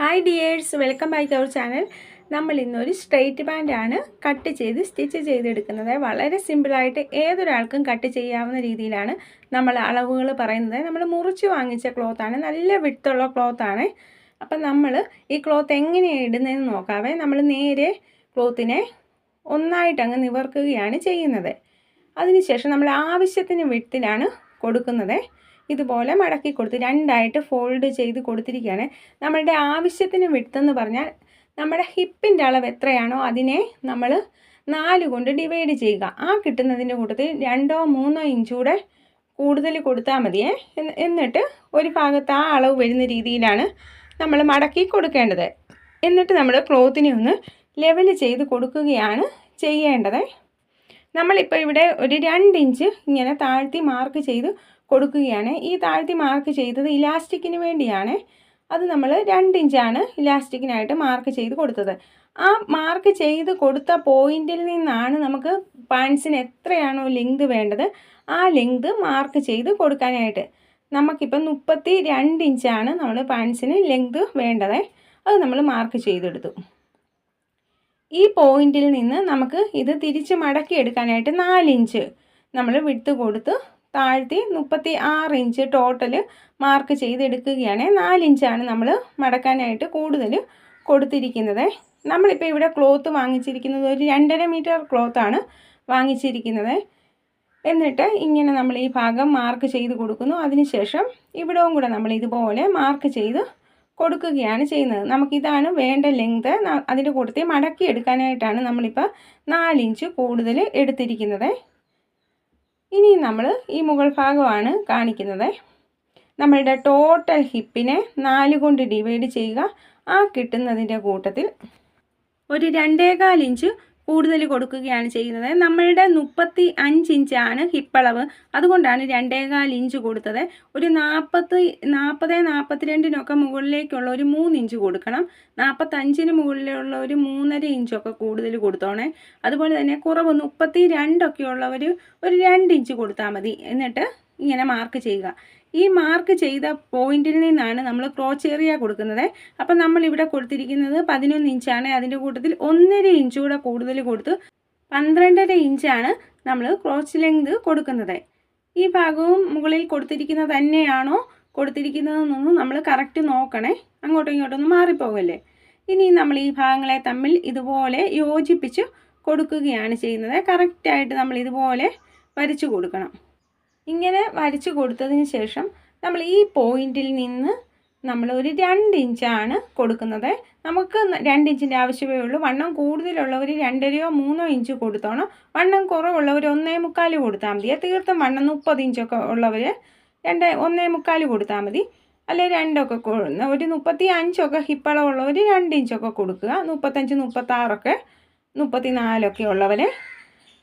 Hi dears welcome back our channel നമ്മൾ ഇന്നൊരു straight ബാൻഡാണ് കട്ട് ചെയ്ത് സ്റ്റിച്ച് ചെയ്തെടുക്കുന്നത്. വളരെ സിമ്പിളായിട്ട് ഏതൊരാൾക്കും കട്ട് ചെയ്യാവുന്ന രീതിയിലാണ് നമ്മൾ അളവുകൾ പറയുന്നത്. നമ്മൾ മുറിച്ച് വാങ്ങിച്ച ക്ലോത്താണ് നല്ല വിട്ടുള്ള ക്ലോത്താണ് അപ്പം നമ്മൾ ഈ ക്ലോത്ത് എങ്ങനെയാണ് ഇടുന്നതെന്ന് നോക്കാവേ. നമ്മൾ നേരെ ക്ലോത്തിനെ ഒന്നായിട്ട് അങ്ങ് നിവർക്കുകയാണ് ചെയ്യുന്നത്. അതിനുശേഷം നമ്മൾ ആവശ്യത്തിന് വിട്ടിലാണ് കൊടുക്കുന്നത്. ഇതുപോലെ മടക്കി കൊടുത്ത് രണ്ടായിട്ട് ഫോൾഡ് ചെയ്ത് കൊടുത്തിരിക്കുകയാണ്. നമ്മളുടെ ആവശ്യത്തിന് വിട്ടെന്ന് പറഞ്ഞാൽ നമ്മുടെ ഹിപ്പിന്റെ അളവ് എത്രയാണോ അതിനെ നമ്മൾ നാല് കൊണ്ട് ഡിവൈഡ് ചെയ്യുക. ആ കിട്ടുന്നതിന്റെ കൂട്ടത്തിൽ രണ്ടോ മൂന്നോ ഇഞ്ചൂടെ കൂടുതൽ കൊടുത്താൽ മതിയേ എന്നിട്ട് ഒരു ഭാഗത്ത് ആ അളവ് വരുന്ന രീതിയിലാണ് നമ്മൾ മടക്കി കൊടുക്കേണ്ടത്. എന്നിട്ട് നമ്മൾ ക്ലോത്തിനെ ഒന്ന് ലെവൽ ചെയ്ത് കൊടുക്കുകയാണ് ചെയ്യേണ്ടത്. നമ്മളിപ്പോൾ ഇവിടെ ഒരു രണ്ട് ഇഞ്ച് ഇങ്ങനെ താഴ്ത്തി മാർക്ക് ചെയ്ത് കൊടുക്കുകയാണ്. ഈ താഴ്ത്തി മാർക്ക് ചെയ്തത് ഇലാസ്റ്റിക്കിന് വേണ്ടിയാണ്. അത് നമ്മൾ രണ്ട് ഇഞ്ചാണ് ഇലാസ്റ്റിക്കിനായിട്ട് മാർക്ക് ചെയ്ത് കൊടുത്തത്. ആ മാർക്ക് ചെയ്ത് കൊടുത്ത പോയിന്റിൽ നിന്നാണ് നമുക്ക് പാൻസിന് എത്രയാണോ ലെങ്ത് വേണ്ടത് ആ ലെങ്ത് മാർക്ക് ചെയ്ത് കൊടുക്കാനായിട്ട്. നമുക്കിപ്പം മുപ്പത്തി രണ്ട് ഇഞ്ചാണ് നമ്മൾ പാൻസിന് ലെങ്ത് വേണ്ടത്. അത് നമ്മൾ മാർക്ക് ചെയ്തെടുത്തു. ഈ പോയിന്റിൽ നിന്ന് നമുക്ക് ഇത് തിരിച്ച് മടക്കി എടുക്കാനായിട്ട് നാലിഞ്ച് നമ്മൾ വിട്ട് കൊടുത്ത് താഴ്ത്തി മുപ്പത്തി ആറ് ഇഞ്ച് ടോട്ടൽ മാർക്ക് ചെയ്തെടുക്കുകയാണ്. നാലിഞ്ചാണ് നമ്മൾ മടക്കാനായിട്ട് കൂടുതൽ കൊടുത്തിരിക്കുന്നത്. നമ്മളിപ്പോൾ ഇവിടെ ക്ലോത്ത് വാങ്ങിച്ചിരിക്കുന്നത് ഒരു രണ്ടര മീറ്റർ ക്ലോത്താണ് വാങ്ങിച്ചിരിക്കുന്നത്. എന്നിട്ട് ഇങ്ങനെ നമ്മൾ ഈ ഭാഗം മാർക്ക് ചെയ്ത് കൊടുക്കുന്നു. അതിനുശേഷം ഇവിടവും കൂടെ നമ്മൾ ഇതുപോലെ മാർക്ക് ചെയ്ത് കൊടുക്കുകയാണ് ചെയ്യുന്നത്. നമുക്കിതാണ് വേണ്ട ലെങ്ത് അതിന്റെ കൂട്ടത്തിൽ മടക്കി എടുക്കാനായിട്ടാണ് നമ്മളിപ്പോൾ നാലിഞ്ച് കൂടുതൽ എടുത്തിരിക്കുന്നത്. ഇനി നമ്മൾ ഈ മുകൾ ഭാഗമാണ് കാണിക്കുന്നത്. നമ്മളുടെ ടോട്ടൽ ഹിപ്പിനെ നാല് കൊണ്ട് ഡിവൈഡ് ചെയ്യുക. ആ കിട്ടുന്നതിന്റെ കൂട്ടത്തിൽ ഒരു രണ്ടേകാൽ ഇഞ്ച് കൂടുതൽ കൊടുക്കുകയാണ് ചെയ്യുന്നത്. നമ്മളുടെ മുപ്പത്തി അഞ്ച് ഇഞ്ചാണ് ഹിപ്പളവ്. അതുകൊണ്ടാണ് രണ്ടേകാൽ ഇഞ്ച് കൊടുത്തത്. ഒരു നാൽപ്പത്തി നാൽപ്പത് നാൽപ്പത്തിരണ്ടിനൊക്കെ മുകളിലേക്കുള്ള ഒരു മൂന്ന് ഇഞ്ച് കൊടുക്കണം. നാൽപ്പത്തഞ്ചിന് മുകളിലുള്ള ഒരു മൂന്നര ഇഞ്ചൊക്കെ കൂടുതൽ കൊടുത്തോണേ. അതുപോലെ തന്നെ കുറവ് മുപ്പത്തി രണ്ടൊക്കെ ഉള്ളവർ ഒരു രണ്ട് ഇഞ്ച് കൊടുത്താൽ മതി. എന്നിട്ട് ഇങ്ങനെ മാർക്ക് ചെയ്യുക. ഈ മാർക്ക് ചെയ്ത പോയിന്റിൽ നിന്നാണ് നമ്മൾ ക്രോച്ച് ഏറിയ കൊടുക്കുന്നത്. അപ്പം നമ്മൾ ഇവിടെ കൊടുത്തിരിക്കുന്നത് പതിനൊന്ന് ഇഞ്ചാണ്. അതിന്റെ കൂട്ടത്തിൽ ഒന്നര ഇഞ്ച് കൂടെ കൂടുതൽ കൊടുത്ത് പന്ത്രണ്ടര ഇഞ്ചാണ് നമ്മൾ ക്രോച്ച് ലെങ്ത് കൊടുക്കുന്നത്. ഈ ഭാഗവും മുകളിൽ കൊടുത്തിരിക്കുന്നത് തന്നെയാണോ? കൊടുത്തിരിക്കുന്നതെന്നൊന്നും നമ്മൾ കറക്റ്റ് നോക്കണേ. അങ്ങോട്ടും ഇങ്ങോട്ടൊന്നും മാറിപ്പോകല്ലേ. ഇനി നമ്മൾ ഈ ഭാഗങ്ങളെ തമ്മിൽ ഇതുപോലെ യോജിപ്പിച്ച് കൊടുക്കുകയാണ് ചെയ്യുന്നത്. കറക്റ്റായിട്ട് നമ്മൾ ഇതുപോലെ വരച്ചു കൊടുക്കണം. ഇങ്ങനെ വരച്ചു കൊടുത്തതിന് ശേഷം നമ്മൾ ഈ പോയിന്റിൽ നിന്ന് നമ്മൾ ഒരു രണ്ട് ഇഞ്ചാണ് കൊടുക്കുന്നത്. നമുക്ക് രണ്ട് ഇഞ്ചിന്റെ ആവശ്യമേ ഉള്ളൂ. വണ്ണം കൂടുതലുള്ളവർ രണ്ടരയോ മൂന്നോ ഇഞ്ച് കൊടുത്തോണം. വണ്ണം കുറവുള്ളവർ ഒന്നേ മുക്കാൽ കൊടുത്താൽ മതി. തീർത്തും വണ്ണം മുപ്പത് ഇഞ്ചൊക്കെ ഉള്ളവർ രണ്ട് ഒന്നേ മുക്കാൽ കൊടുത്താൽ മതി. അല്ലെ രണ്ടൊക്കെ ഒരു മുപ്പത്തി അഞ്ചൊക്കെ ഹിപ്പളമുള്ളവർ രണ്ട് ഇഞ്ചൊക്കെ കൊടുക്കുക. മുപ്പത്തഞ്ച് മുപ്പത്താറൊക്കെ മുപ്പത്തി നാലൊക്കെ ഉള്ളവർ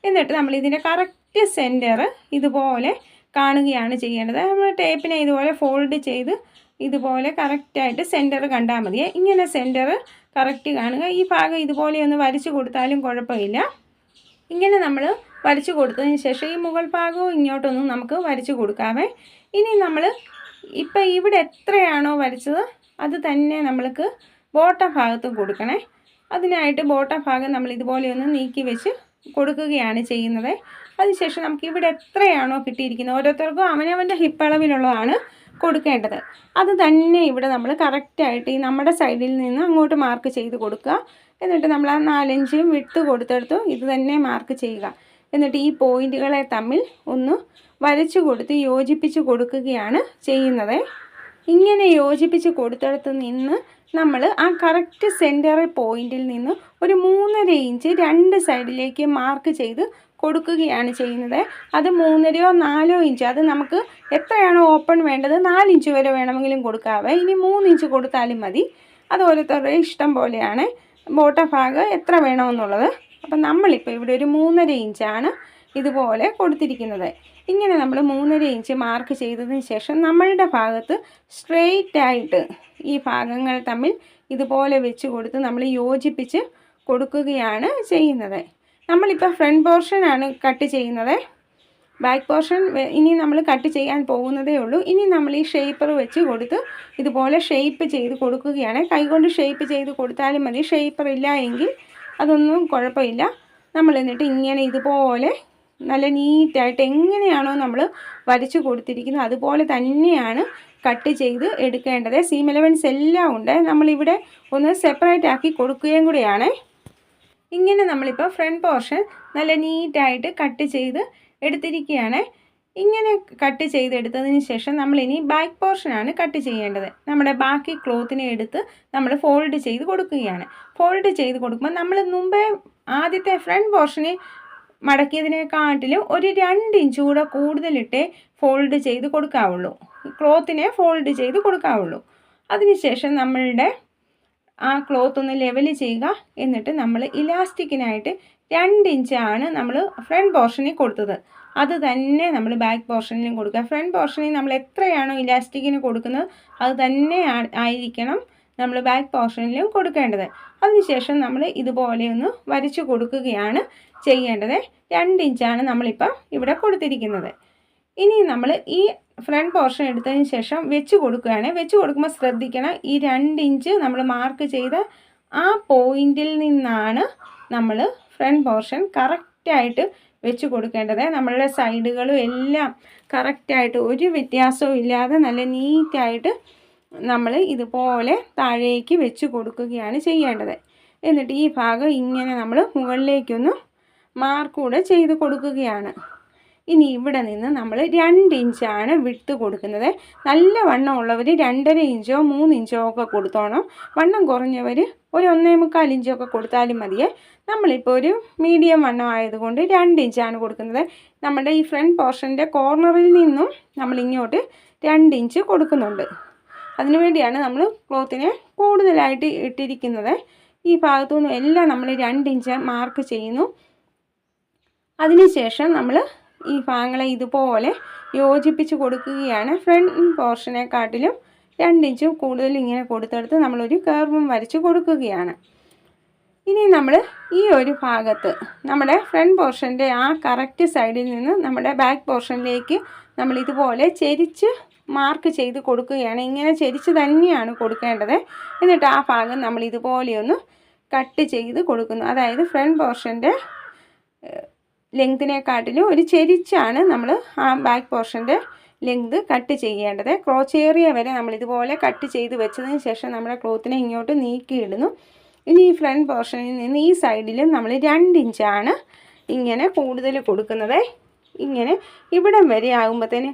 എന്നിട്ട് നമ്മൾ ഇതിന്റെ കറക്റ്റ് സെന്റർ ഇതുപോലെ കാണുകയാണ് ചെയ്യേണ്ടത്. നമ്മൾ ടേപ്പിനെ ഇതുപോലെ ഫോൾഡ് ചെയ്ത് ഇതുപോലെ കറക്റ്റായിട്ട് സെന്റർ കണ്ടാൽ മതി. ഇങ്ങനെ സെന്റർ കറക്റ്റ് കാണുക. ഈ ഭാഗം ഇതുപോലെ ഒന്ന് വരച്ച് കൊടുത്താലും കുഴപ്പമില്ല. ഇങ്ങനെ നമ്മൾ വരച്ച് കൊടുത്തതിന് ശേഷം ഈ മുകൾ ഭാഗവും ഇങ്ങോട്ടൊന്നും നമുക്ക് വരച്ച് കൊടുക്കാമേ. ഇനി നമ്മൾ ഇപ്പം ഇവിടെ എത്രയാണോ വരച്ചത് അത് തന്നെ നമ്മൾക്ക് ബോട്ടം ഭാഗത്തും കൊടുക്കണേ. അതിനായിട്ട് ബോട്ടം ഭാഗം നമ്മൾ ഇതുപോലെ ഒന്ന് നീക്കി വെച്ച് കൊടുക്കുകയാണ് ചെയ്യുന്നത്. അതിനുശേഷം നമുക്ക് ഇവിടെ എത്രയാണോ കിട്ടിയിരിക്കുന്നത്? ഓരോരുത്തർക്കും അവനവന്റെ ഹിപ്പളവിലുള്ളതാണ് കൊടുക്കേണ്ടത്. അത് തന്നെ ഇവിടെ നമ്മൾ കറക്റ്റായിട്ട് ഈ നമ്മുടെ സൈഡിൽ നിന്ന് അങ്ങോട്ട് മാർക്ക് ചെയ്ത് കൊടുക്കുക. എന്നിട്ട് നമ്മൾ ആ നാലഞ്ച് വിട്ട് കൊടുത്തെടുത്തു ഇത് തന്നെ മാർക്ക് ചെയ്യുക. എന്നിട്ട് ഈ പോയിന്റുകളെ തമ്മിൽ ഒന്ന് വരച്ചു കൊടുത്ത് യോജിപ്പിച്ച് കൊടുക്കുകയാണ് ചെയ്യുന്നത്. ഇങ്ങനെ യോജിപ്പിച്ച് കൊടുത്തെടുത്ത് നിന്ന് നമ്മൾ ആ കറക്റ്റ് സെന്റർ പോയിന്റിൽ നിന്ന് ഒരു മൂന്നര ഇഞ്ച് രണ്ട് സൈഡിലേക്ക് മാർക്ക് ചെയ്ത് കൊടുക്കുകയാണ് ചെയ്യുന്നത്. അത് മൂന്നരയോ നാലോ ഇഞ്ച് അത് നമുക്ക് എത്രയാണോ ഓപ്പൺ വേണ്ടത് നാലിഞ്ച് വരെ വേണമെങ്കിലും കൊടുക്കാവേ ഇനി മൂന്നിഞ്ച് കൊടുത്താലും മതി. അത് ഓരോരുത്തരുടെ ഇഷ്ടം പോലെയാണ്. ബോട്ട ഭാഗം എത്ര വേണമെന്നുള്ളത് അപ്പം നമ്മളിപ്പോൾ ഇവിടെ ഒരു മൂന്നര ഇഞ്ചാണ് ഇതുപോലെ കൊടുത്തിരിക്കുന്നത്. ഇങ്ങനെ നമ്മൾ മൂന്നര ഇഞ്ച് മാർക്ക് ചെയ്തതിന് ശേഷം നമ്മളുടെ ഭാഗത്ത് സ്ട്രെയിറ്റ് ആയിട്ട് ഈ ഭാഗങ്ങൾ തമ്മിൽ ഇതുപോലെ വെച്ച് കൊടുത്ത് നമ്മൾ യോജിപ്പിച്ച് കൊടുക്കുകയാണ് ചെയ്യുന്നത്. നമ്മളിപ്പോൾ ഫ്രണ്ട് പോർഷനാണ് കട്ട് ചെയ്യുന്നത്. ബാക്ക് പോർഷൻ ഇനി നമ്മൾ കട്ട് ചെയ്യാൻ പോകുന്നതേ ഉള്ളൂ. ഇനി നമ്മൾ ഈ ഷേപ്പർ വെച്ച് കൊടുത്ത് ഇതുപോലെ ഷേപ്പ് ചെയ്ത് കൊടുക്കുകയാണ്. കൈകൊണ്ട് ഷേപ്പ് ചെയ്ത് കൊടുത്താലും മതി. ഷേപ്പർ ഇല്ല എങ്കിൽ അതൊന്നും കുഴപ്പമില്ല. നമ്മൾ എന്നിട്ട് ഇങ്ങനെ ഇതുപോലെ നല്ല നീറ്റായിട്ട് എങ്ങനെയാണോ നമ്മൾ വരച്ച് കൊടുത്തിരിക്കുന്നത് അതുപോലെ തന്നെയാണ് കട്ട് ചെയ്ത് എടുക്കേണ്ടത്. സീം എലവൻസ് എല്ലാം ഉണ്ട്. നമ്മളിവിടെ ഒന്ന് സെപ്പറേറ്റ് ആക്കി കൊടുക്കുകയും കൂടിയാണ്. ഇങ്ങനെ നമ്മളിപ്പോൾ ഫ്രണ്ട് പോർഷൻ നല്ല നീറ്റായിട്ട് കട്ട് ചെയ്ത് എടുത്തിരിക്കുകയാണ്. ഇങ്ങനെ കട്ട് ചെയ്തെടുത്തതിന് ശേഷം നമ്മളിനി ബാക്ക് പോർഷനാണ് കട്ട് ചെയ്യേണ്ടത്. നമ്മുടെ ബാക്കി ക്ലോത്തിനെ എടുത്ത് നമ്മൾ ഫോൾഡ് ചെയ്ത് കൊടുക്കുകയാണ്. ഫോൾഡ് ചെയ്ത് കൊടുക്കുമ്പോൾ നമ്മൾ മുമ്പേ ആദ്യത്തെ ഫ്രണ്ട് പോർഷന് മടക്കിയതിനെക്കാട്ടിലും ഒരു രണ്ട് ഇഞ്ച് കൂടെ കൂടുതലിട്ടേ ഫോൾഡ് ചെയ്ത് കൊടുക്കാവുള്ളൂ. ക്ലോത്തിനെ ഫോൾഡ് ചെയ്ത് കൊടുക്കാവുള്ളൂ. അതിനുശേഷം നമ്മളുടെ ആ ക്ലോത്ത് ഒന്ന് ലെവൽ ചെയ്യുക. എന്നിട്ട് നമ്മൾ ഇലാസ്റ്റിക്കിനായിട്ട് രണ്ട് ഇഞ്ചാണ് നമ്മൾ ഫ്രണ്ട് പോർഷനിൽ കൊടുത്തത്. അത് തന്നെ നമ്മൾ ബാക്ക് പോർഷനിലും കൊടുക്കുക. ഫ്രണ്ട് പോർഷനിൽ നമ്മൾ എത്രയാണോ ഇലാസ്റ്റിക്കിന് കൊടുക്കുന്നത് അത് തന്നെ ആയിരിക്കണം. നമ്മൾ ബാക്ക് പോർഷനിലും കൊടുക്കേണ്ടത്. അതിനുശേഷം നമ്മൾ ഇതുപോലെ ഒന്ന് വരച്ചു കൊടുക്കുകയാണ് ചെയ്യേണ്ടത്. രണ്ട് ഇഞ്ചാണ് നമ്മളിപ്പോൾ ഇവിടെ കൊടുത്തിരിക്കുന്നത്. ഇനി നമ്മൾ ഈ ഫ്രണ്ട് പോർഷൻ എടുത്തതിന് ശേഷം വെച്ച് കൊടുക്കുകയാണ്. വെച്ച് കൊടുക്കുമ്പോൾ ശ്രദ്ധിക്കണം ഈ രണ്ട് ഇഞ്ച് നമ്മൾ മാർക്ക് ചെയ്ത ആ പോയിന്റിൽ നിന്നാണ് നമ്മൾ ഫ്രണ്ട് പോർഷൻ കറക്റ്റായിട്ട് വെച്ച് കൊടുക്കേണ്ടത്. നമ്മളുടെ സൈഡുകളും എല്ലാം കറക്റ്റായിട്ട് ഒരു വ്യത്യാസവും ഇല്ലാതെ നല്ല നീറ്റായിട്ട് നമ്മൾ ഇതുപോലെ താഴേക്ക് വെച്ച് കൊടുക്കുകയാണ് ചെയ്യേണ്ടത്. എന്നിട്ട് ഈ ഭാഗം ഇങ്ങനെ നമ്മൾ മുകളിലേക്കൊന്ന് മാർക്കൂടെ ചെയ്ത് കൊടുക്കുകയാണ്. ഇനി ഇവിടെ നിന്ന് നമ്മൾ രണ്ട് ഇഞ്ചാണ് വിട്ട് കൊടുക്കുന്നത്. നല്ല വണ്ണം ഉള്ളവർ രണ്ടര ഇഞ്ചോ മൂന്ന് ഇഞ്ചോ ഒക്കെ കൊടുത്തോണം. വണ്ണം കുറഞ്ഞവർ ഒരു ഒന്നേ മുക്കാൽ ഇഞ്ചോ ഒക്കെ കൊടുത്താലും മതിയേ. നമ്മളിപ്പോൾ ഒരു മീഡിയം വണ്ണം ആയതുകൊണ്ട് രണ്ട് ഇഞ്ചാണ് കൊടുക്കുന്നത്. നമ്മുടെ ഈ ഫ്രണ്ട് പോർഷന്റെ കോർണറിൽ നിന്നും നമ്മൾ ഇങ്ങോട്ട് രണ്ട് ഇഞ്ച് കൊടുക്കുന്നുണ്ട്. അതിനുവേണ്ടിയാണ് നമ്മൾ ക്ലോത്തിനെ കൂടുതലായിട്ട് ഇട്ടിരിക്കുന്നത്. ഈ ഭാഗത്തു നിന്നും എല്ലാം നമ്മൾ രണ്ട് ഇഞ്ച് മാർക്ക് ചെയ്യുന്നു. അതിനുശേഷം നമ്മൾ ഈ ഭാഗങ്ങളെ ഇതുപോലെ യോജിപ്പിച്ച് കൊടുക്കുകയാണ്. ഫ്രണ്ട് പോർഷനെക്കാട്ടിലും രണ്ടിഞ്ച് കൂടുതൽ ഇങ്ങനെ കൊടുത്തെടുത്ത് നമ്മളൊരു കർവും വരച്ച് കൊടുക്കുകയാണ്. ഇനി നമ്മൾ ഈ ഒരു ഭാഗത്ത് നമ്മുടെ ഫ്രണ്ട് പോർഷന്റെ ആ കറക്റ്റ് സൈഡിൽ നിന്ന് നമ്മുടെ ബാക്ക് പോർഷനിലേക്ക് നമ്മൾ ഇതുപോലെ ചെരിച്ച് മാർക്ക് ചെയ്ത് കൊടുക്കുകയാണ്. ഇങ്ങനെ ചെരിച്ച് തന്നെയാണ് കൊടുക്കേണ്ടത്. എന്നിട്ട് ആ ഭാഗം നമ്മൾ ഇതുപോലെയൊന്ന് കട്ട് ചെയ്ത് കൊടുക്കുന്നു. അതായത് ഫ്രണ്ട് പോർഷന്റെ ലെങ്തിനെക്കാട്ടിലും ഒരു ചെരിച്ചാണ് നമ്മൾ ആ ബാക്ക് പോർഷന്റെ ലെങ്ത് കട്ട് ചെയ്യേണ്ടത്. ക്രോച്ച് ഏരിയ വരെ നമ്മൾ ഇതുപോലെ കട്ട് ചെയ്ത് വെച്ചതിന് ശേഷം നമ്മുടെ ക്ലോത്തിനെ ഇങ്ങോട്ട് നീക്കിയിടുന്നു. ഇനി ഈ ഫ്രണ്ട് പോർഷനിൽ നിന്ന് ഈ സൈഡിൽ നമ്മൾ രണ്ട് ഇഞ്ചാണ് ഇങ്ങനെ കൂടുതൽ കൊടുക്കുന്നത്. ഇങ്ങനെ ഇവിടെ വരെ ആകുമ്പോഴത്തേന്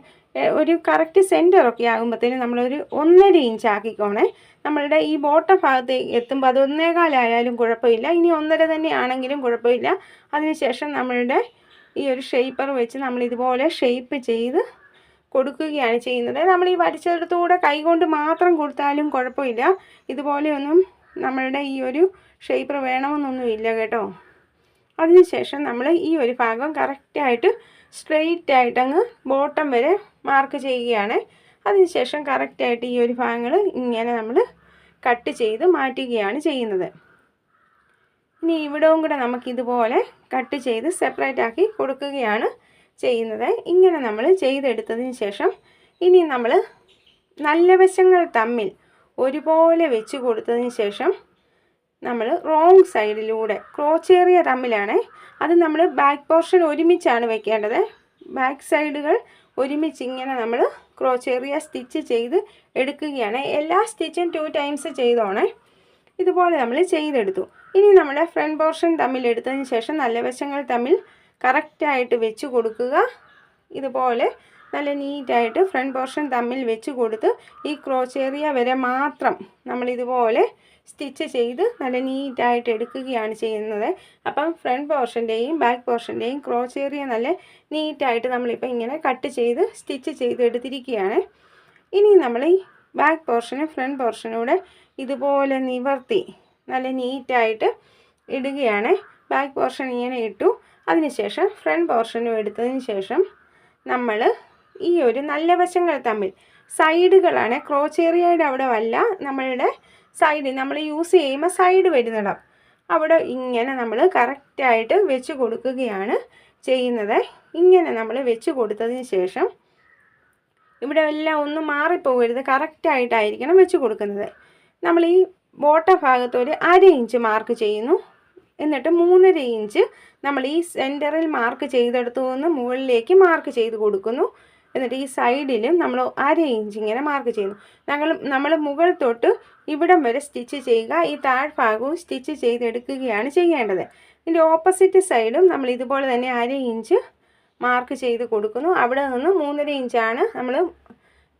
ഒരു കറക്റ്റ് സെന്ററൊക്കെ ആകുമ്പോഴത്തേന് നമ്മളൊരു ഒന്നര ഇഞ്ച് ആക്കിക്കോണേ. നമ്മളുടെ ഈ ബോട്ടം ഭാഗത്ത് എത്തുമ്പോൾ അത് ഒന്നേകാലായാലും കുഴപ്പമില്ല. ഇനി ഒന്നര തന്നെ ആണെങ്കിലും കുഴപ്പമില്ല. അതിനുശേഷം നമ്മളുടെ ഈ ഒരു ഷേപ്പർ വെച്ച് നമ്മൾ ഇതുപോലെ ഷേപ്പ് ചെയ്ത് കൊടുക്കുകയാണ് ചെയ്യുന്നത്. നമ്മൾ ഈ വരച്ചെടുത്തുകൂടെ കൈകൊണ്ട് മാത്രം കൊടുത്താലും കുഴപ്പമില്ല. ഇതുപോലെയൊന്നും നമ്മളുടെ ഈ ഒരു ഷേപ്പർ വേണമെന്നൊന്നുമില്ല കേട്ടോ. അതിനുശേഷം നമ്മൾ ഈ ഒരു ഭാഗം കറക്റ്റായിട്ട് സ്ട്രെയിറ്റ് ആയിട്ട് അങ്ങ് ബോട്ടം വരെ മാർക്ക് ചെയ്യുകയാണ്. അതിനുശേഷം കറക്റ്റായിട്ട് ഈ ഒരു ഭാഗങ്ങൾ ഇങ്ങനെ നമ്മൾ കട്ട് ചെയ്ത് മാറ്റുകയാണ് ചെയ്യുന്നത്. ഇനി ഇവിടവും കൂടെ നമുക്കിതുപോലെ കട്ട് ചെയ്ത് സെപ്പറേറ്റ് ആക്കി കൊടുക്കുകയാണ് ചെയ്യുന്നത്. ഇങ്ങനെ നമ്മൾ ചെയ്തെടുത്തതിന് ശേഷം ഇനി നമ്മൾ നല്ല വശങ്ങൾ തമ്മിൽ ഒരുപോലെ വെച്ച് കൊടുത്തതിന് ശേഷം നമ്മൾ റോങ് സൈഡിലൂടെ ക്രോച്ചേറിയ തമ്മിലാണ്. അത് നമ്മൾ ബാക്ക് പോർഷൻ ഒരുമിച്ചാണ് വെക്കേണ്ടത്. ബാക്ക് സൈഡുകൾ ഒരുമിച്ച് ഇങ്ങനെ നമ്മൾ ക്രോച്ചേറിയ സ്റ്റിച്ച് ചെയ്ത് എടുക്കുകയാണ്. എല്ലാ സ്റ്റിച്ചും ടു ടൈംസ് ചെയ്തോണേ. ഇതുപോലെ നമ്മൾ ചെയ്തെടുത്തു. ഇനി നമ്മുടെ ഫ്രണ്ട് പോർഷൻ തമ്മിൽ എടുത്തതിന് ശേഷം നല്ല വശങ്ങൾ തമ്മിൽ കറക്റ്റായിട്ട് വെച്ച് കൊടുക്കുക. ഇതുപോലെ നല്ല നീറ്റായിട്ട് ഫ്രണ്ട് പോർഷൻ തമ്മിൽ വെച്ച് കൊടുത്ത് ഈ ക്രോച്ച് ഏരിയ വരെ മാത്രം നമ്മൾ ഇതുപോലെ സ്റ്റിച്ച് ചെയ്ത് നല്ല നീറ്റായിട്ട് എടുക്കുകയാണ് ചെയ്യുന്നത്. അപ്പം ഫ്രണ്ട് പോർഷന്റെയും ബാക്ക് പോർഷന്റെയും ക്രോച്ച് ഏരിയ നല്ല നീറ്റായിട്ട് നമ്മളിപ്പോൾ ഇങ്ങനെ കട്ട് ചെയ്ത് സ്റ്റിച്ച് ചെയ്ത് എടുത്തിരിക്കുകയാണ്. ഇനി നമ്മൾ ഈ ബാക്ക് പോർഷനും ഫ്രണ്ട് പോർഷനൂടെ ഇതുപോലെ നിവർത്തി നല്ല നീറ്റായിട്ട് ഇടുകയാണ്. ബാക്ക് പോർഷൻ ഇങ്ങനെ ഇട്ടു. അതിനുശേഷം ഫ്രണ്ട് പോർഷനും എടുത്തതിന് ശേഷം നമ്മൾ ഈ ഒരു നല്ല വശങ്ങൾ തമ്മിൽ. സൈഡുകളാണ് ക്രോച്ചേറിയയുടെ അവിടെ വല്ല നമ്മളുടെ സൈഡ് നമ്മൾ യൂസ് ചെയ്യുമ്പോൾ സൈഡ് വരുന്നിടം. അവിടെ ഇങ്ങനെ നമ്മൾ കറക്റ്റായിട്ട് വെച്ച് കൊടുക്കുകയാണ് ചെയ്യുന്നത്. ഇങ്ങനെ നമ്മൾ വെച്ച് കൊടുത്തതിന് ശേഷം ഇവിടെ എല്ലാം ഒന്നും മാറിപ്പോകരുത്. കറക്റ്റായിട്ടായിരിക്കണം വെച്ച് കൊടുക്കുന്നത്. നമ്മൾ ഈ ബോട്ട ഭാഗത്ത് ഒരു അര ഇഞ്ച് മാർക്ക് ചെയ്യുന്നു. എന്നിട്ട് മൂന്നര ഇഞ്ച് നമ്മൾ ഈ സെന്ററിൽ മാർക്ക് ചെയ്തെടുത്തു നിന്ന് മുകളിലേക്ക് മാർക്ക് ചെയ്ത് കൊടുക്കുന്നു. എന്നിട്ട് ഈ സൈഡിൽ നമ്മൾ അര ഇഞ്ച് ഇങ്ങനെ മാർക്ക് ചെയ്യുന്നു. ഞങ്ങൾ നമ്മൾ മുകൾ തൊട്ട് ഇവിടം വരെ സ്റ്റിച്ച് ചെയ്യുക ഈ താഴ്ഭാഗവും സ്റ്റിച്ച് ചെയ്തെടുക്കുകയാണ് ചെയ്യേണ്ടത്. ഇതിന്റെ ഓപ്പോസിറ്റ് സൈഡും നമ്മൾ ഇതുപോലെ തന്നെ അര ഇഞ്ച് മാർക്ക് ചെയ്ത് കൊടുക്കുന്നു. അവിടെ നിന്ന് മൂന്നര ഇഞ്ചാണ് നമ്മൾ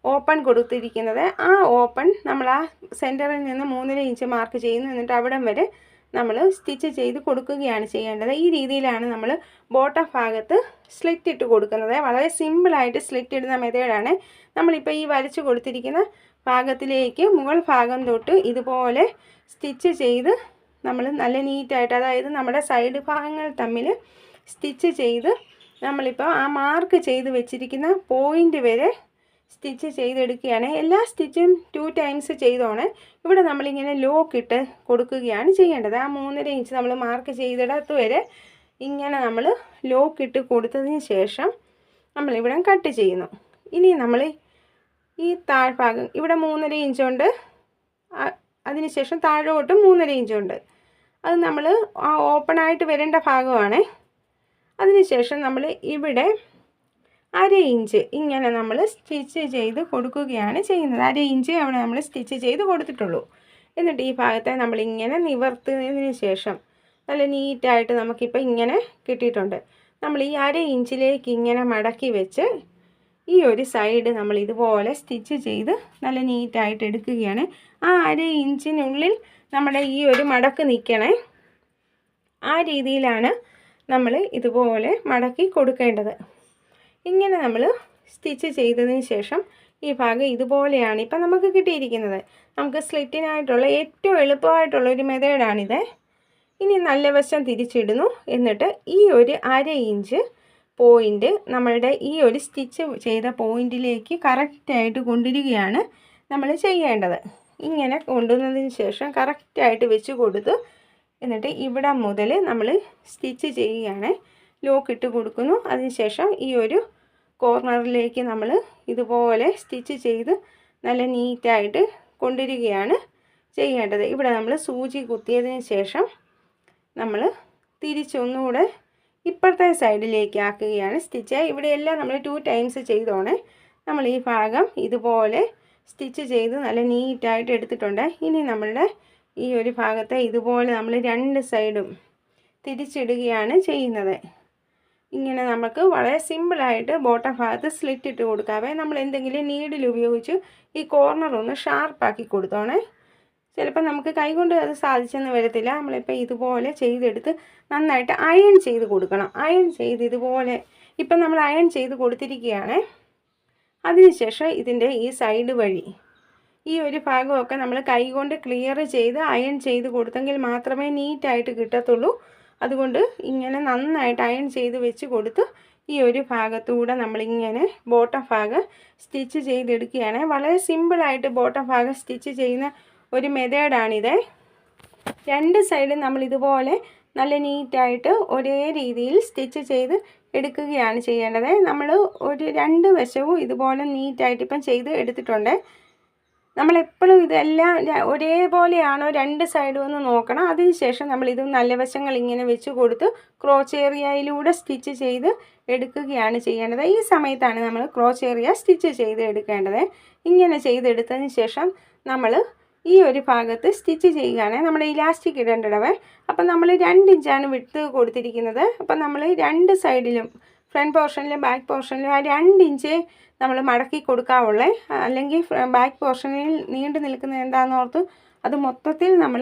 ഓപ്പൺ കൊടുത്തിരിക്കുന്നത്. ആ ഓപ്പൺ നമ്മൾ ആ സെന്ററിൽ നിന്ന് മൂന്നര ഇഞ്ച് മാർക്ക് ചെയ്യുന്നു. എന്നിട്ട് അവിടം വരെ നമ്മൾ സ്റ്റിച്ച് ചെയ്ത് കൊടുക്കുകയാണ് ചെയ്യേണ്ടത്. ഈ രീതിയിലാണ് നമ്മൾ ബോട്ടം ഭാഗത്ത് സ്ലിറ്റ് ഇട്ട് കൊടുക്കുന്നത്. വളരെ സിമ്പിളായിട്ട് സ്ലിറ്റ് ഇടുന്ന മെത്തേഡാണ് നമ്മളിപ്പോൾ ഈ വരച്ച് കൊടുത്തിരിക്കുന്ന ഭാഗത്തിലേക്ക് മുകൾ ഭാഗം തൊട്ട് ഇതുപോലെ സ്റ്റിച്ച് ചെയ്ത് നമ്മൾ നല്ല നീറ്റായിട്ട് അതായത് നമ്മുടെ സൈഡ് ഭാഗങ്ങൾ തമ്മിൽ സ്റ്റിച്ച് ചെയ്ത് നമ്മളിപ്പോൾ ആ മാർക്ക് ചെയ്ത് വെച്ചിരിക്കുന്ന പോയിന്റ് വരെ സ്റ്റിച്ച് ചെയ്തെടുക്കുകയാണ്. എല്ലാ സ്റ്റിച്ചും ടു ടൈംസ് ചെയ്തോണേ. ഇവിടെ നമ്മളിങ്ങനെ ലോക്ക് ഇട്ട് കൊടുക്കുകയാണ് ചെയ്യേണ്ടത്. ആ മൂന്നര ഇഞ്ച് നമ്മൾ മാർക്ക് ചെയ്തിടത്ത് വരെ ഇങ്ങനെ നമ്മൾ ലോക്ക് ഇട്ട് കൊടുത്തതിന് ശേഷം നമ്മളിവിടെ കട്ട് ചെയ്യുന്നു. ഇനി നമ്മൾ ഈ താഴ്ഭാഗം ഇവിടെ മൂന്നര ഇഞ്ചുണ്ട് അതിനുശേഷം താഴോട്ട് മൂന്നര ഇഞ്ചുണ്ട് അത് നമ്മൾ ആ ഓപ്പണായിട്ട് വരേണ്ട ഭാഗമാണ്. അതിനുശേഷം നമ്മൾ ഇവിടെ അര ഇഞ്ച് ഇങ്ങനെ നമ്മൾ സ്റ്റിച്ച് ചെയ്ത് കൊടുക്കുകയാണ് ചെയ്യുന്നത്. അര ഇഞ്ച് അവിടെ നമ്മൾ സ്റ്റിച്ച് ചെയ്ത് കൊടുത്തിട്ടുള്ളൂ. എന്നിട്ട് ഈ ഭാഗത്തെ നമ്മളിങ്ങനെ നിവർത്തുന്നതിന് ശേഷം നല്ല നീറ്റായിട്ട് നമുക്കിപ്പോൾ ഇങ്ങനെ കിട്ടിയിട്ടുണ്ട്. നമ്മൾ ഈ അര ഇഞ്ചിലേക്ക് ഇങ്ങനെ മടക്കി വെച്ച് ഈ ഒരു സൈഡ് നമ്മൾ ഇതുപോലെ സ്റ്റിച്ച് ചെയ്ത് നല്ല നീറ്റായിട്ട് എടുക്കുകയാണ്. ആ അര ഇഞ്ചിനുള്ളിൽ നമ്മുടെ ഈ ഒരു മടക്ക് നിൽക്കണേ. ആ രീതിയിലാണ് നമ്മൾ ഇതുപോലെ മടക്കി കൊടുക്കേണ്ടത്. ഇങ്ങനെ നമ്മൾ സ്റ്റിച്ച് ചെയ്തതിന് ശേഷം ഈ ഭാഗം ഇതുപോലെയാണ് ഇപ്പം നമുക്ക് കിട്ടിയിരിക്കുന്നത്. നമുക്ക് സ്ലിറ്റിനായിട്ടുള്ള ഏറ്റവും എളുപ്പമായിട്ടുള്ള ഒരു മെത്തേഡാണിത് ഇനി നല്ല വശം തിരിച്ചിടുന്നു. എന്നിട്ട് ഈ ഒരു അര ഇഞ്ച് പോയിന്റ് നമ്മളുടെ ഈ ഒരു സ്റ്റിച്ച് ചെയ്ത പോയിന്റിലേക്ക് കറക്റ്റായിട്ട് കൊണ്ടുവരികയാണ് നമ്മൾ ചെയ്യേണ്ടത്. ഇങ്ങനെ കൊണ്ടുവന്നതിന് ശേഷം കറക്റ്റായിട്ട് വെച്ച് കൊടുത്ത് എന്നിട്ട് ഇവിടെ മുതൽ നമ്മൾ സ്റ്റിച്ച് ചെയ്യുകയാണ്. ലോക്ക് ഇട്ട് കൊടുക്കുന്നു. അതിനുശേഷം ഈ ഒരു കോർണറിലേക്ക് നമ്മൾ ഇതുപോലെ സ്റ്റിച്ച് ചെയ്ത് നല്ല നീറ്റായിട്ട് കൊണ്ടുവരികയാണ് ചെയ്യേണ്ടത്. ഇവിടെ നമ്മൾ സൂചി കുത്തിയതിന് ശേഷം നമ്മൾ തിരിച്ചൊന്നുകൂടെ ഇപ്പുറത്തെ സൈഡിലേക്ക് ആക്കുകയാണ് സ്റ്റിച്ച്. ഇവിടെയെല്ലാം നമ്മൾ ടു ടൈംസ് ചെയ്തോണേ. നമ്മൾ ഈ ഭാഗം ഇതുപോലെ സ്റ്റിച്ച് ചെയ്ത് നല്ല നീറ്റായിട്ട് എടുത്തിട്ടുണ്ട്. ഇനി നമ്മളുടെ ഈ ഒരു ഭാഗത്തെ ഇതുപോലെ നമ്മൾ രണ്ട് സൈഡും തിരിച്ചിടുകയാണ് ചെയ്യുന്നത്. ഇങ്ങനെ നമുക്ക് വളരെ സിമ്പിളായിട്ട് ബോട്ടം ഭാഗത്ത് സ്ലിറ്റ് ഇട്ട് കൊടുക്കാവേ. നമ്മൾ എന്തെങ്കിലും നീഡിൽ ഉപയോഗിച്ച് ഈ കോർണർ ഒന്ന് ഷാർപ്പാക്കി കൊടുത്തോണേ. ചിലപ്പോൾ നമുക്ക് കൈകൊണ്ട് അത് സാധിച്ചെന്ന് വരത്തില്ല. നമ്മളിപ്പോൾ ഇതുപോലെ ചെയ്തെടുത്ത് നന്നായിട്ട് അയൺ ചെയ്ത് കൊടുക്കണം. അയൺ ചെയ്ത് ഇതുപോലെ ഇപ്പം നമ്മൾ അയൺ ചെയ്ത് കൊടുത്തിരിക്കുകയാണ്. അതിനുശേഷം ഇതിന്റെ ഈ സൈഡ് വഴി ഈ ഒരു ഭാഗമൊക്കെ നമ്മൾ കൈകൊണ്ട് ക്ലിയർ ചെയ്ത് അയൺ ചെയ്ത് കൊടുത്തെങ്കിൽ മാത്രമേ നീറ്റായിട്ട് കിട്ടത്തുള്ളൂ. അതുകൊണ്ട് ഇങ്ങനെ നന്നായിട്ട് അയൺ ചെയ്ത് വെച്ച് കൊടുത്ത് ഈ ഒരു ഭാഗത്തൂടെ നമ്മളിങ്ങനെ ബോട്ടം ഭാഗം സ്റ്റിച്ച് ചെയ്തെടുക്കുകയാണ്. വളരെ സിമ്പിളായിട്ട് ബോട്ടം ഭാഗം സ്റ്റിച്ച് ചെയ്യുന്ന ഒരു മെത്തേഡാണിത് രണ്ട് സൈഡും നമ്മൾ ഇതുപോലെ നല്ല നീറ്റായിട്ട് ഒരേ രീതിയിൽ സ്റ്റിച്ച് ചെയ്ത് എടുക്കുകയാണ് ചെയ്യേണ്ടത്. നമ്മൾ ഒരു രണ്ട് വശവും ഇതുപോലെ നീറ്റായിട്ട് ഇപ്പം ചെയ്ത് എടുത്തിട്ടുണ്ട്. നമ്മളെപ്പോഴും ഇതെല്ലാം ഒരേപോലെയാണോ രണ്ട് സൈഡും ഒന്ന് നോക്കണം. അതിനുശേഷം നമ്മൾ ഇത് നല്ല വശങ്ങൾ ഇങ്ങനെ വെച്ച് കൊടുത്ത് ക്രോച്ച് സ്റ്റിച്ച് ചെയ്ത് എടുക്കുകയാണ് ചെയ്യേണ്ടത്. ഈ സമയത്താണ് നമ്മൾ ക്രോച്ച് സ്റ്റിച്ച് ചെയ്ത് എടുക്കേണ്ടത്. ഇങ്ങനെ ചെയ്തെടുത്തതിന് ശേഷം നമ്മൾ ഈ ഒരു ഭാഗത്ത് സ്റ്റിച്ച് ചെയ്യുകയാണ്. നമ്മൾ ഇലാസ്റ്റിക് ഇടേണ്ടവേ അപ്പം നമ്മൾ രണ്ട് ഇഞ്ചാണ് വിട്ട് കൊടുത്തിരിക്കുന്നത്. അപ്പം നമ്മൾ രണ്ട് സൈഡിലും ഫ്രണ്ട് പോർഷനിലും ബാക്ക് പോർഷനിലും ആ രണ്ട് ഇഞ്ച് നമ്മൾ മടക്കി കൊടുക്കാവുള്ളേ. അല്ലെങ്കിൽ ബാക്ക് പോർഷനിൽ നീണ്ടു നിൽക്കുന്ന എന്താണെന്ന് ഓർത്ത് അത് മൊത്തത്തിൽ നമ്മൾ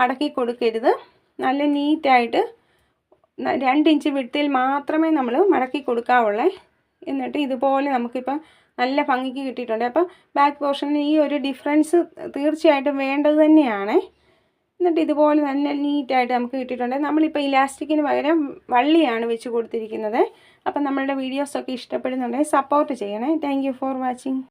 മടക്കി കൊടുക്കരുത്. നല്ല നീറ്റായിട്ട് രണ്ട് ഇഞ്ച് വിടത്തിൽ മാത്രമേ നമ്മൾ മടക്കി കൊടുക്കാവുള്ളേ. എന്നിട്ട് ഇതുപോലെ നമുക്കിപ്പം നല്ല ഭംഗിക്ക് കിട്ടിയിട്ടുണ്ട്. അപ്പോൾ ബാക്ക് പോർഷനിൽ ഈ ഒരു ഡിഫറൻസ് തീർച്ചയായിട്ടും വേണ്ടത് തന്നെയാണ്. എന്നിട്ട് ഇതുപോലെ നല്ല നീറ്റായിട്ട് നമുക്ക് കിട്ടിയിട്ടുണ്ട്. നമ്മളിപ്പോൾ ഇലാസ്റ്റിക്കിന് പകരം വള്ളിയാണ് വെച്ച് കൊടുത്തിരിക്കുന്നത്. അപ്പം നമ്മളുടെ വീഡിയോസൊക്കെ ഇഷ്ടപ്പെടുന്നുണ്ടെങ്കിൽ സപ്പോർട്ട് ചെയ്യണേ. Thank for watching